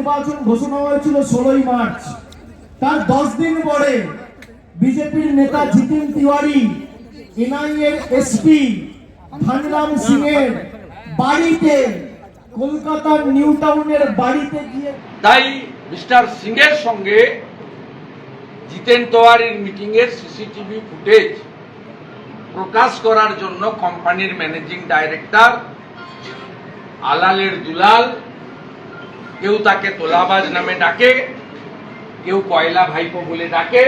নির্বাচন ঘোষণা হয়েছিল ষোলোই মার্চ। তার দশ দিন পরে বিজেপির নেতা জিতেন তিওয়ারি, এনআইএর এসপি ধনরাম সিং এর বাড়িতে কলকাতার নিউ টাউনের বাড়িতে গিয়ে তাই মিস্টার সিংয়ের সঙ্গে জিতেন তোয়ারির মিটিং এর সিসিটিভি ফুটেজ প্রকাশ করার জন্য কোম্পানির ম্যানেজিং ডাইরেক্টর আলালের দুলাল কেউ তাকে তোলাবাজ নামে ডাকে, কেউ কয়লা ভাইপো বলে ডাকে,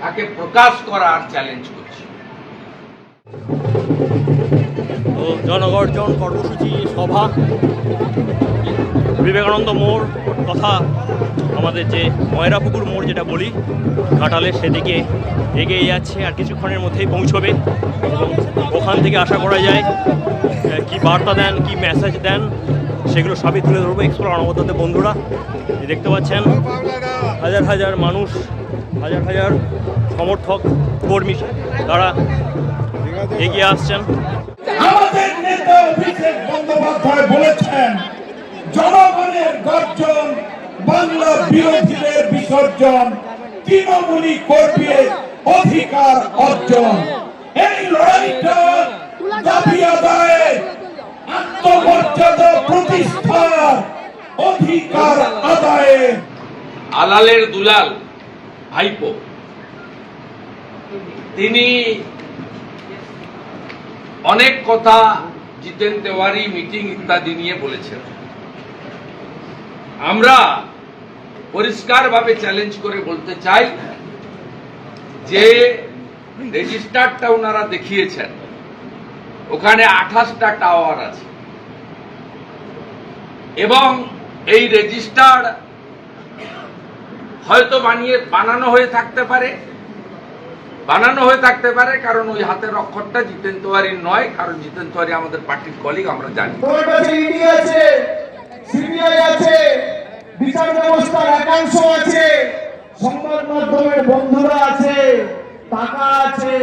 তাকে প্রকাশ করার চ্যালেঞ্জ করছে। জনগর্জন কর্মসূচি সভা। বিবেকানন্দ মোড় তথা আমাদের যে ময়রাপুকুর মোড় যেটা বলি, ঘাটালে সেদিকে এগিয়ে যাচ্ছে আর কিছুক্ষণের মধ্যেই পৌঁছবে এবং ওখান থেকে আশা করা যায় কি বার্তা দেন, কি মেসেজ দেন, সেগুলো সবই তুলে ধরবো। এক্সপ্লোর অনবদ্যতে বন্ধুরা দেখতে পাচ্ছেন, হাজার হাজার মানুষ, হাজার হাজার সমর্থক, কর্মী তারা এগিয়ে আসছেন। বলেছেন গর্জন বাংলা বিরোধীদের বিসর্জন, তৃণমূলী কর্মীর অধিকার অর্জন। এই লড়াইটা দাবি আদায়ে আত্মমর্যাদা প্রতিষ্ঠার অধিকার আলালের দুলাল ভাইপো, তিনি অনেক কথা জিতেন তেওয়ারি মিটিং ইত্যাদি নিয়ে বলেছেন। আমরা পরিষ্কারভাবে চ্যালেঞ্জ করে বলতে চাই যে রেজিস্টারটা ওনারা দেখিয়েছেন। ওখানে আঠাশটা টাওয়ার আছে। এবং এই রেজিস্টার হয়তো বানিয়ে বানানো হয়ে থাকতে পারে। বানানো হয়ে থাকতে পারে, কারণ ওই হাতের অক্ষরটা জিতেন তোয়ারির নয়, কারণ জিতেন তোয়ারি আমাদের পার্টির কলিগ আমরা জানি। সিবিআই আছে, বিচার ব্যবস্থার একাংশ আছে, সংবাদ মাধ্যমের বন্ধুরা আছে, টাকা আছে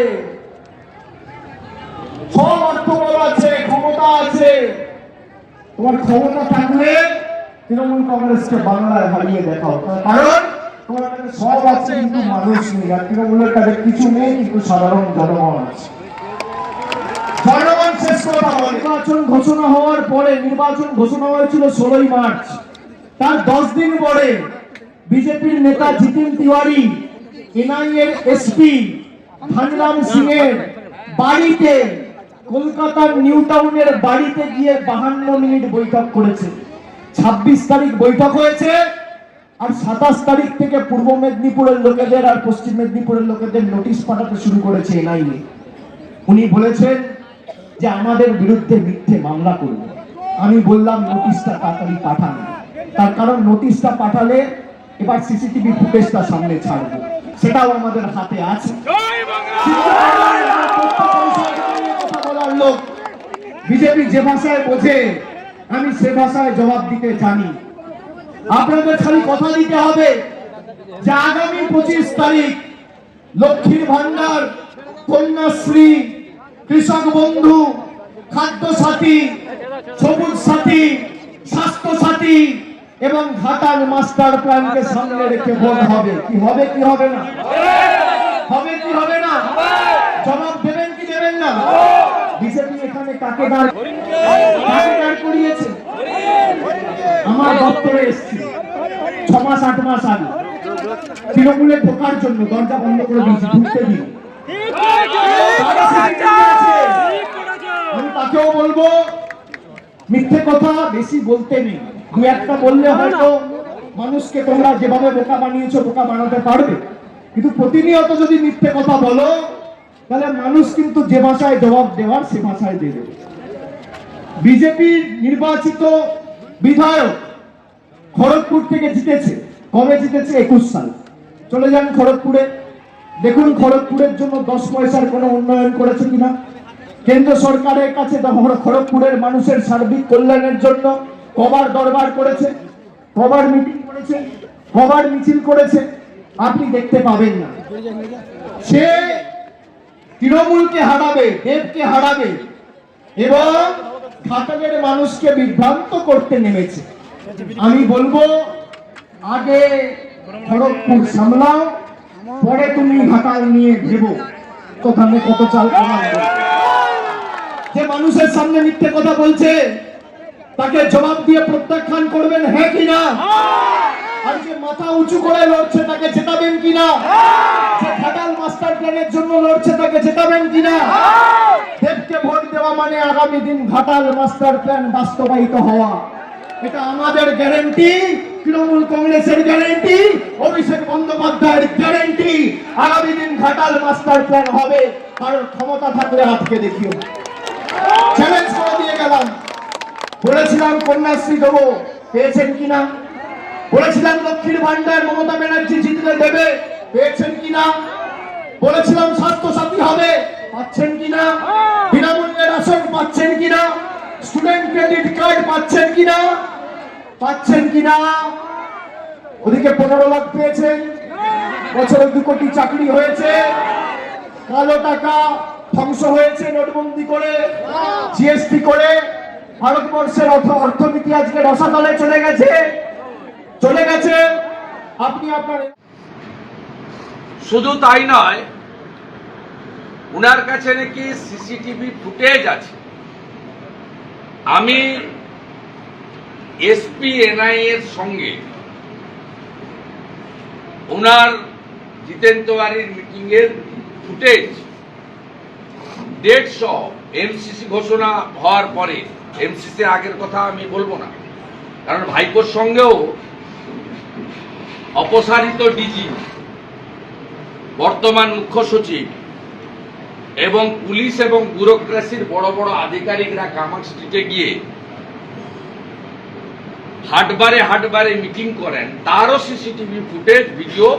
আছে, ক্ষমতা আছে। তোমার ক্ষমতা থাকলে তৃণমূল কংগ্রেসকে বাংলায় হারিয়ে দেখাও। কারণ, তোমার সব আছে, কিন্তু মানুষ নেই। আর তৃণমূলের কাছে কিছু নেই, কিন্তু সাধারণ জনগণ আছে জনগণ শেষ কথা বলে নির্বাচন ঘোষণা হওয়ার পরে, নির্বাচন ঘোষণা হয়েছিল ষোলোই মার্চ। তার দশ দিন পরে বিজেপির নেতা জিতেন তিওয়ারি, এনআইএর এসপি সিং এর বাড়িতে, কলকাতার নিউ টাউনের বাড়িতে গিয়ে বাহান্ন মিনিট বৈঠক করেছে। ছাব্বিশ তারিখ বৈঠক হয়েছে আর সাতাশ তারিখ থেকে পূর্ব মেদিনীপুরের লোকেদের আর পশ্চিম মেদিনীপুরের লোকেদের নোটিশ পাঠাতে শুরু করেছে এনআইএ। উনি বলেছেন যে আমাদের বিরুদ্ধে মিথ্যে মামলা করবে। আমি বললাম, নোটিশটা তাড়াতাড়ি পাঠান। তার কারণ, নোটিশটা পাঠালে এবার সিসিটিভি ফুটেজটা সামনে ছাড়বো। সেটাও আমাদের হাতে আছে। বিজেপি যে ভাষায় বোঝে, আমি সে ভাষায় জবাব দিতে জানি। আপনাদের খালি কথা দিতে হবে যে আগামী পঁচিশ তারিখ লক্ষ্মীর ভান্ডার কন্যাশ্রী কৃষক বন্ধু খাদ্য সাথী সবুজ সাথী স্বাস্থ্য সাথী এবং ঘাটাল মাস্টার প্ল্যানকে সামনে রেখে ভোট হবে কি হবে কি হবে না হবে কি হবে না জবাব দেবেন কি দেবেন না বিজেপি এখানে কাকে দাঁড় কাকে দাঁড় করিয়েছে আমার দপ্তরে এসছি ছ মাস আট মাস আগে তৃণমূলে ঢোকার জন্য দরজা বন্ধ করে দিয়েছি ঢুকতে দিন আমি তাকেও বলব মিথ্যে কথা বেশি বলতে নেই। দু একটা বললে হয়তো মানুষকে তোমরা যেভাবে বোকা বানিয়েছো বোকা বানাতে পারবে। কিন্তু প্রতিনিয়ত যদি মিথ্যে কথা বলো তাহলে মানুষ কিন্তু যে ভাষায় জবাব দেওয়ার সে ভাষায় দেবে। বিজেপির নির্বাচিত বিধায়ক খড়গপুর থেকে জিতেছে। কবে জিতেছে? একুশ সাল। চলে যান খড়গপুরে। দেখুন খড়গপুরের জন্য দশ পয়সার কোনো উন্নয়ন করেছে কিনা। কেন্দ্র সরকারের কাছে খড়গপুরের মানুষের সার্বিক কল্যাণের জন্য কবার দরবার করেছে, কবার মিটিং করেছে, কবার মিছিল করেছে, আপনি দেখতে পাবেন না। সে তৃণমূলকে হারাবে, দেবকে হারাবে, এবং ঘাটালের মানুষকে বিভ্রান্ত করতে নেমেছে। আমি বলব, আগে খড়গপুর সামলাও, পরে তুমি ঘাটাল নিয়ে ভেবো। কোথানে কত চাল করবে। যে মানুষের সামনে মিথ্যে কথা বলছে তাকে জবাব দিয়ে প্রত্যাখ্যান করবেন হ্যাঁ কিনা আর যে মাথা উঁচু করে লড়ছে তাকে জেতাবেন কিনা যে ঘাটাল মাস্টার প্ল্যানের জন্য লড়ছে তাকে জেতাবেন কিনা দেবকে ভোট দেওয়া মানে আগামী দিন ঘাটাল মাস্টার প্ল্যান বাস্তবায়িত হওয়া। এটা আমাদের গ্যারেন্টি তৃণমূল কংগ্রেসের গ্যারেন্টি অভিষেক বন্দ্যোপাধ্যায়ের গ্যারেন্টি। আগামী দিন ঘাটাল মাস্টার প্ল্যান হবে কারণ ক্ষমতা থাকলে আটকে দেখিও। চ্যালেঞ্জ করে দিয়ে গেলাম। বলেছিলাম, কন্যাশ্রী দেবো। পেয়েছেন কিনা? বলেছিলাম, লক্ষ্মীর ভান্ডার মমতা ব্যানার্জি জিতলে দেবে। পেয়েছেন কিনা? বলেছিলাম স্বাস্থ্য সাথী হবে। পাচ্ছেন কিনা? বিনামূল্যে রাশন পাচ্ছেন কিনা? স্টুডেন্ট ক্রেডিট কার্ড পাচ্ছেন কিনা? পাচ্ছেন কিনা? ওদিকে পনেরো লাখ পেয়েছেন। বছরে দু কোটি চাকরি হয়েছে। কালো টাকা ধ্বংস হয়েছে নোটবন্দি করে জিএসটি করে। ভারতবর্ষের অর্থ- অর্থনীতি আজকে রসাতলে চলে গেছে। চলে গেছে। আপনি আপনার শুধু তাই নয় উনার কাছে নাকি সিসিটিভি ফুটেজ আছে। আমি এসপি এনআই এর সঙ্গে ওনার জিতেন তিওয়ারির মিটিং এর ফুটেজ সহ এমসিসি ঘোষণা হওয়ার পরে এমসিসি আগের কথা আমি বলব না। কারণ ভাইপোর সঙ্গেও অপসারিত ডিজি বর্তমান মুখ্য সচিব এবং পুলিশ এবং ব্যুরোক্রেসির বড় বড় আধিকারিকরা কামাক স্ট্রিটে গিয়ে হাটবারে হাটবারে মিটিং করেন, তারও সিসিটিভি ফুটেজ, ভিডিও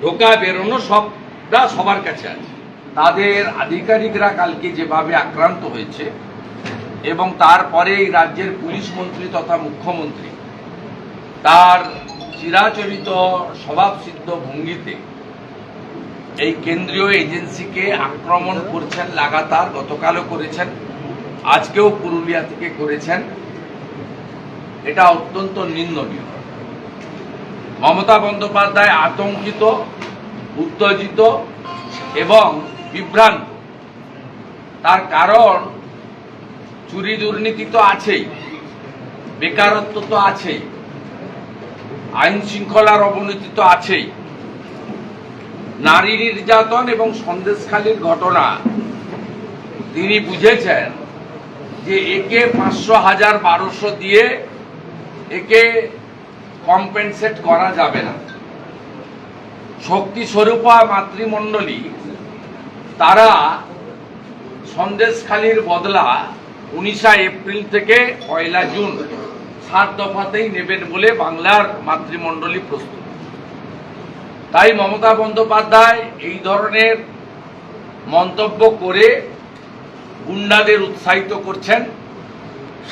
ঢোকা, বেরোনো সবটা সবার কাছে আছে। তাদের আধিকারিকরা কালকে যেভাবে আক্রান্ত হয়েছে এবং তারপরে এই রাজ্যের পুলিশ মন্ত্রী তথা মুখ্যমন্ত্রী তার চিরাচরিত স্বভাবসিদ্ধ ভঙ্গিতে এই কেন্দ্রীয় এজেন্সিকে আক্রমণ করছেন, লাগাতার গতকালও করেছেন, আজকেও পুরুলিয়া থেকে করেছেন। এটা অত্যন্ত নিন্দনীয়। মমতা বন্দ্যোপাধ্যায় আতঙ্কিত, উত্তেজিত এবং বিভ্রান্ত। তার কারণ, চুরি দুর্নীতি তো আছেই, বেকারত্ব তো আছেই, আইন শৃঙ্খলার অবনতি তো আছেই। নারী নির্যাতন এবং সন্দেশখালীর ঘটনা, তিনি বুঝেছেন যে একে পাঁচশো হাজার বারোশো দিয়ে একে কম্পেনসেট করা যাবে না। শক্তি স্বরূপা মাতৃমণ্ডলী তারা সন্দেশখালীর বদলা উনিশা এপ্রিল থেকে পয়লা জুন সাত দফাতেই নেবেন বলে বাংলার মাতৃমণ্ডলী প্রস্তুত। তাই মমতা বন্দ্যোপাধ্যায় এই ধরনের মন্তব্য করে গুন্ডাদের উৎসাহিত করছেন,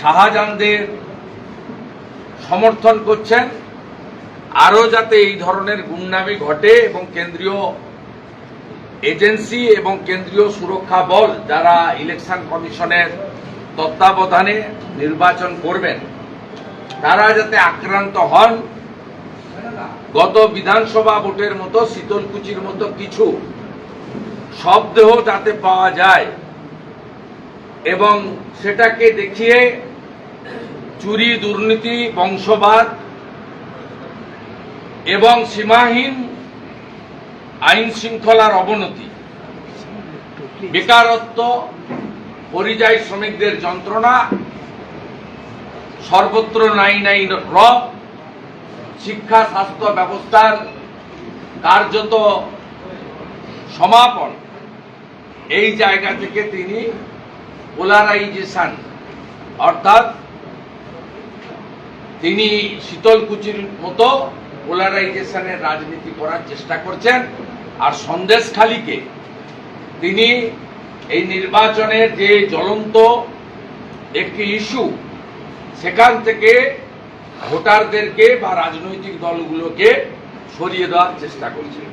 শাহজাহানদের সমর্থন করছেন, আরও যাতে এই ধরনের গুন্ডামি ঘটে এবং কেন্দ্রীয় এজেন্সি এবং কেন্দ্রীয় সুরক্ষা বল যারা ইলেকশন কমিশনের তত্ত্বাবধানে নির্বাচন করবেন, তারা যাতে আক্রান্ত হন। গত বিধানসভা ভোটের মতো, শীতলকুচির মতো কিছু শবদেহ যাতে পাওয়া যায় এবং সেটাকে দেখিয়ে চুরি, দুর্নীতি, বংশবাদ এবং সীমাহীন আইন শৃঙ্খলার অবনতি, বেকারত্ব, পরিযায়ী শ্রমিকদের যন্ত্রণা, সর্বত্র নাই নাই রব, শিক্ষা, স্বাস্থ্য ব্যবস্থার কার্যত সমাপন। এই জায়গা থেকে তিনি পোলারাইজেশন, অর্থাৎ তিনি শীতলকুচির মতো পোলারাইজেশনের রাজনীতি করার চেষ্টা করছেন। আর সন্দেশখালীকে তিনি এই নির্বাচনের যে জ্বলন্ত একটি ইস্যু, সেখান থেকে ভোটারদেরকে বা রাজনৈতিক দলগুলোকে সরিয়ে দেওয়ার চেষ্টা করছেন।